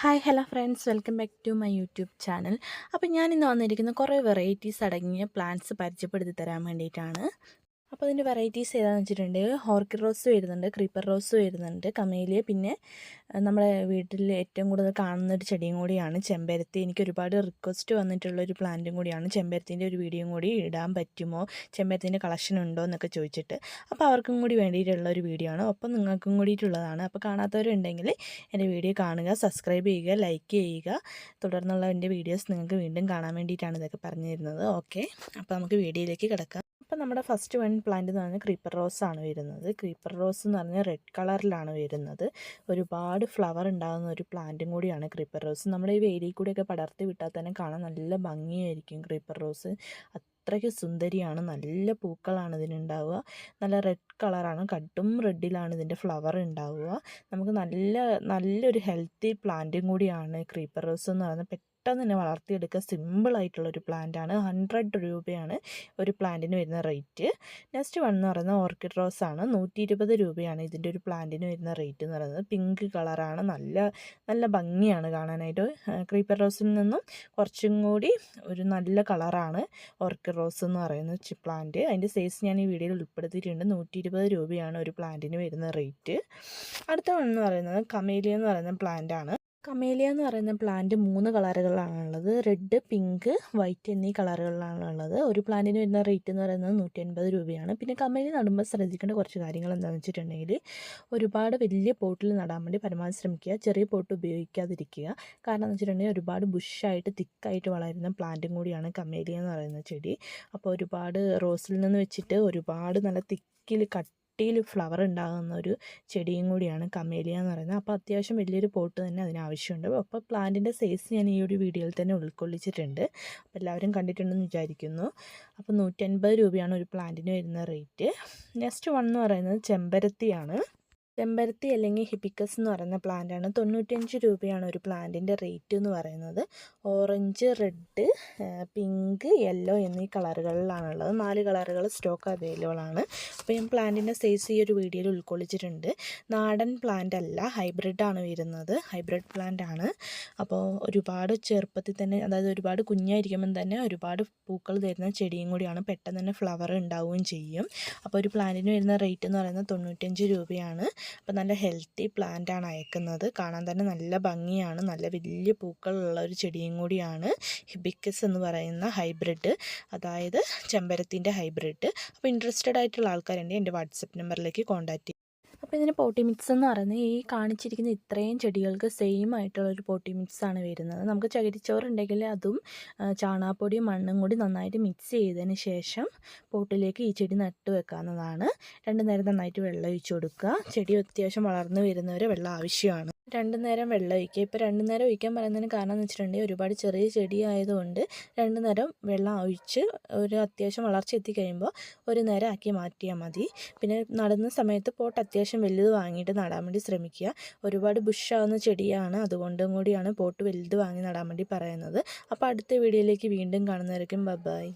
Hi hello friends welcome back to my YouTube channel അപ്പോൾ ഞാൻ ഇന്ന് വന്നിരിക്കുന്ന കുറേ വെറൈറ്റീസ് അടങ്ങിയ പ്ലാന്റ്സ് പരിചയപ്പെടുത്തി തരാൻ വേണ്ടിയിട്ടാണ്. അപ്പോൾ അതിന്റെ വെറൈറ്റീസ് ഏതാണെന്ന് വെച്ചിട്ടുണ്ടെങ്കിൽ ഹോർക്കി റോസ് വരുന്നുണ്ട് ക്രീപ്പർ റോസ് വരുന്നുണ്ട് കമേലിയ പിന്നെ നമ്മുടെ വീട്ടിൽ ഏറ്റവും കൂടുതൽ കാണുന്ന ഒരു ചെടിയും കൂടിയാണ് ചെമ്പരത്തി. എനിക്ക് ഒരുപാട് റിക്വസ്റ്റ് വന്നിട്ടുള്ള ഒരു പ്ലാന്റും കൂടിയാണ്. ചെമ്പരത്തിന്റെ ഒരു വീഡിയോയും കൂടി ഇടാൻ പറ്റുമോ? ചെമ്പരത്തിന്റെ കളക്ഷൻ ഉണ്ടോ എന്നൊക്കെ ചോദിച്ചിട്ട്. അപ്പോൾ അവർക്കും കൂടി വേണ്ടിയിട്ടുള്ള ഒരു വീഡിയോ ആണ്. ഒപ്പം നിങ്ങൾക്കും കൂടിയിട്ടുള്ളതാണ്. അപ്പോൾ കാണാത്തവരുണ്ടെങ്കിൽ എന്റെ വീഡിയോ കാണുക സബ്സ്ക്രൈബ് ചെയ്യുക ലൈക്ക് ചെയ്യുക. തുടർന്നുള്ള എന്റെ വീഡിയോസ് നിങ്ങൾക്ക് വീണ്ടും കാണാൻ വേണ്ടിയിട്ടാണ് ഇതൊക്കെ പറഞ്ഞു തരുന്നത് ഓക്കെ അപ്പോൾ നമുക്ക് വീഡിയോയിലേക്ക് കിടക്കാം. അപ്പോൾ നമ്മുടെ ഫസ്റ്റ് വൺ പ്ലാന്റ് എന്ന് പറഞ്ഞാൽ ക്രീപ്പർ റോസ് ആണ് വരുന്നത്. ക്രീപ്പർ റോസ് എന്ന് പറഞ്ഞാൽ റെഡ് കളറിലാണ് വരുന്നത്. ഒരുപാട് ഫ്ലവർ ഉണ്ടാകുന്ന ഒരു പ്ലാന്റും കൂടിയാണ് ക്രീപ്പർ റോസ്. നമ്മുടെ ഈ വേലിയിൽ കൂടെയൊക്കെ പടർത്തി വിട്ടാൽ തന്നെ കാണാൻ നല്ല ഭംഗിയായിരിക്കും ക്രീപ്പർ റോസ്. അത്രയ്ക്ക് സുന്ദരിയാണ്. നല്ല പൂക്കളാണ് ഇതിനുണ്ടാവുക. നല്ല റെഡ് കളറാണ് കട്ടും റെഡിലാണ് ഇതിന്റെ ഫ്ലവർ ഉണ്ടാവുക. നമുക്ക് നല്ല നല്ലൊരു ഹെൽത്തി പ്ലാന്റും കൂടിയാണ്. ക്രീപ്പർ റോസ് എന്ന് പറയുന്നത് പെട്ടെന്ന് തന്നെ വളർത്തിയെടുക്കുക സിമ്പിളായിട്ടുള്ളൊരു പ്ലാന്റാണ് ഹൺഡ്രഡ് രൂപയാണ് ഒരു പ്ലാന്റിന് വരുന്ന റേറ്റ് നെക്സ്റ്റ് വൺ എന്ന് പറയുന്നത് ഓർക്കിഡ് റോസ് ആണ്. നൂറ്റി ഇരുപത് രൂപയാണ് ഇതിന്റെ ഒരു പ്ലാന്റിന് വരുന്ന റേറ്റ് എന്ന് പറയുന്നത്. പിങ്ക് കളറാണ് നല്ല നല്ല ഭംഗിയാണ് കാണാനായിട്ട്. ക്രീപ്പർ റോസിൽ നിന്നും കുറച്ചും കൂടി ഒരു നല്ല കളറാണ് ഓർക്കിഡ് റോസ് എന്ന് പറയുന്ന പ്ലാന്റ് അതിന്റെ സൈസ് ഞാൻ ഈ വീഡിയോയിൽ ഉൾപ്പെടുത്തിയിട്ടുണ്ട്. നൂറ്റി ഇരുപത് രൂപയാണ് ഒരു പ്ലാന്റിന് വരുന്ന റേറ്റ് അടുത്ത വൺ എന്ന് പറയുന്നത് കമേലിയ എന്ന് പറയുന്ന പ്ലാന്റ് ആണ്. കമേലിയ എന്ന് പറയുന്ന പ്ലാന്റ് മൂന്ന് കളറുകളിലാണുള്ളത് റെഡ് പിങ്ക് വൈറ്റ് എന്നീ കളറുകളിലാണുള്ളത് ഒരു പ്ലാന്റിന് വരുന്ന റേറ്റ് എന്ന് പറയുന്നത് നൂറ്റി അൻപത് രൂപയാണ്. പിന്നെ കമേലി നടുമ്പോൾ ശ്രദ്ധിക്കേണ്ട കുറച്ച് കാര്യങ്ങൾ എന്താണെന്ന് വെച്ചിട്ടുണ്ടെങ്കിൽ ഒരുപാട് വലിയ പോട്ടിൽ നടാൻ വേണ്ടി പരമാവധി ശ്രമിക്കുക. ചെറിയ പോട്ട് ഉപയോഗിക്കാതിരിക്കുക. കാരണം എന്ന് വെച്ചിട്ടുണ്ടെങ്കിൽ ഒരുപാട് ബുഷായിട്ട് തിക്കായിട്ട് വളരുന്ന പ്ലാന്റും കൂടിയാണ് കമേലിയ എന്ന് പറയുന്ന ചെടി. അപ്പോൾ ഒരുപാട് റോസിൽ നിന്ന് വെച്ചിട്ട് ഒരുപാട് നല്ല തിക്കിൽ കട്ട് കട്ടിയിൽ ഫ്ലവർ ഉണ്ടാകുന്ന ഒരു ചെടിയും കൂടിയാണ് കമേലിയ എന്ന് പറയുന്നത്. അപ്പോൾ അത്യാവശ്യം വലിയൊരു പോട്ട് തന്നെ അതിനാവശ്യമുണ്ട് അപ്പോൾ പ്ലാന്റിന്റെ സൈസ് ഞാൻ ഈ ഒരു വീഡിയോയിൽ തന്നെ ഉൾക്കൊള്ളിച്ചിട്ടുണ്ട്. അപ്പോൾ എല്ലാവരും കണ്ടിട്ടുണ്ടെന്ന് വിചാരിക്കുന്നു. അപ്പോൾ നൂറ്റൻപത് രൂപയാണ് ഒരു പ്ലാന്റിന് വരുന്ന റേറ്റ്. നെക്സ്റ്റ് വൺ എന്ന് പറയുന്നത് ചെമ്പരത്തിയാണ്. ചെമ്പരത്തി അല്ലെങ്കിൽ ഹിബിക്കസ് എന്ന് പറയുന്ന പ്ലാന്റാണ് തൊണ്ണൂറ്റഞ്ച് രൂപയാണ് ഒരു പ്ലാന്റിന്റെ റേറ്റ് എന്ന് പറയുന്നത്. ഓറഞ്ച് റെഡ് പിങ്ക് യെല്ലോ എന്നീ കളറുകളിലാണുള്ളത് നാല് കളറുകൾ സ്റ്റോക്ക് അവൈലബിൾ ആണ്. അപ്പോൾ ഞാൻ പ്ലാന്റിന്റെ സൈസ് ഈ ഒരു വീഡിയോയിൽ ഉൾക്കൊള്ളിച്ചിട്ടുണ്ട്. നാടൻ പ്ലാന്റ് അല്ല ഹൈബ്രിഡ് ആണ് വരുന്നത്. ഹൈബ്രിഡ് പ്ലാന്റ് ആണ്. അപ്പോൾ ഒരുപാട് ചെറുപ്പത്തിൽ തന്നെ അതായത് ഒരുപാട് കുഞ്ഞായിരിക്കുമ്പം തന്നെ ഒരുപാട് പൂക്കൾ തരുന്ന ചെടിയും കൂടിയാണ്. പെട്ടെന്ന് തന്നെ ഫ്ലവർ ഉണ്ടാവുകയും ചെയ്യും. അപ്പോൾ ഒരു പ്ലാന്റിന് വരുന്ന റേറ്റ് എന്ന് പറയുന്നത് തൊണ്ണൂറ്റഞ്ച് രൂപയാണ്. അപ്പോൾ നല്ല ഹെൽത്തി പ്ലാന്റ് ആണ് അയക്കുന്നത്. കാണാൻ തന്നെ നല്ല ഭംഗിയാണ്. നല്ല വലിയ പൂക്കളുള്ള ഒരു ചെടിയും കൂടിയാണ്. ഹിബിക്കസ് എന്ന് പറയുന്ന ഹൈബ്രിഡ് അതായത് ചെമ്പരത്തിന്റെ ഹൈബ്രിഡ് അപ്പോൾ ഇൻട്രസ്റ്റഡ് ആയിട്ടുള്ള ആൾക്കാരുണ്ടെങ്കിൽ എന്റെ വാട്സപ്പ് നമ്പറിലേക്ക് കോൺടാക്റ്റ് അപ്പോൾ ഇതിന് പോട്ടി മിക്സ് എന്ന് പറയുന്നത് ഈ കാണിച്ചിരിക്കുന്ന ഇത്രയും ചെടികൾക്ക് സെയിം ആയിട്ടുള്ള ഒരു പോട്ടി മിക്സ് ആണ് വരുന്നത്. നമുക്ക് ചകിരിച്ചോറുണ്ടെങ്കിൽ അതും ചാണാപ്പൊടിയും മണ്ണും കൂടി നന്നായിട്ട് മിക്സ് ചെയ്തതിന് ശേഷം പോട്ടിലേക്ക് ഈ ചെടി നട്ട് വെക്കാവുന്നതാണ്. രണ്ട് നേരം നന്നായിട്ട് വെള്ളം ഒഴിച്ചു കൊടുക്കുക. ചെടി അത്യാവശ്യം വളർന്നു വരുന്നവരെ വെള്ളം ആവശ്യമാണ്. രണ്ട് നേരം വെള്ളം ഒഴിക്കുക. ഇപ്പോൾ രണ്ട് നേരം ഒഴിക്കാൻ പറയുന്നതിന് കാരണം എന്ന് വെച്ചിട്ടുണ്ടെങ്കിൽ ഒരുപാട് ചെറിയ ചെടി ആയതുകൊണ്ട് രണ്ട് നേരം വെള്ളം ഒഴിച്ച് ഒരു അത്യാവശ്യം വളർച്ച എത്തിക്കഴിയുമ്പോൾ ഒരു നേരം ആക്കി മാറ്റിയാൽ മതി. പിന്നെ നടുന്ന സമയത്ത് പോട്ട് അത്യാവശ്യം വലുത് വാങ്ങിയിട്ട് നടാൻ വേണ്ടി ശ്രമിക്കുക. ഒരുപാട് ബുഷാവുന്ന ചെടിയാണ്. അതുകൊണ്ടും കൂടിയാണ് പോട്ട് വലുത് വാങ്ങി നടാൻ വേണ്ടി പറയുന്നത്. അപ്പോൾ അടുത്ത വീഡിയോയിലേക്ക് വീണ്ടും കാണുന്നവരേക്കും ബൈ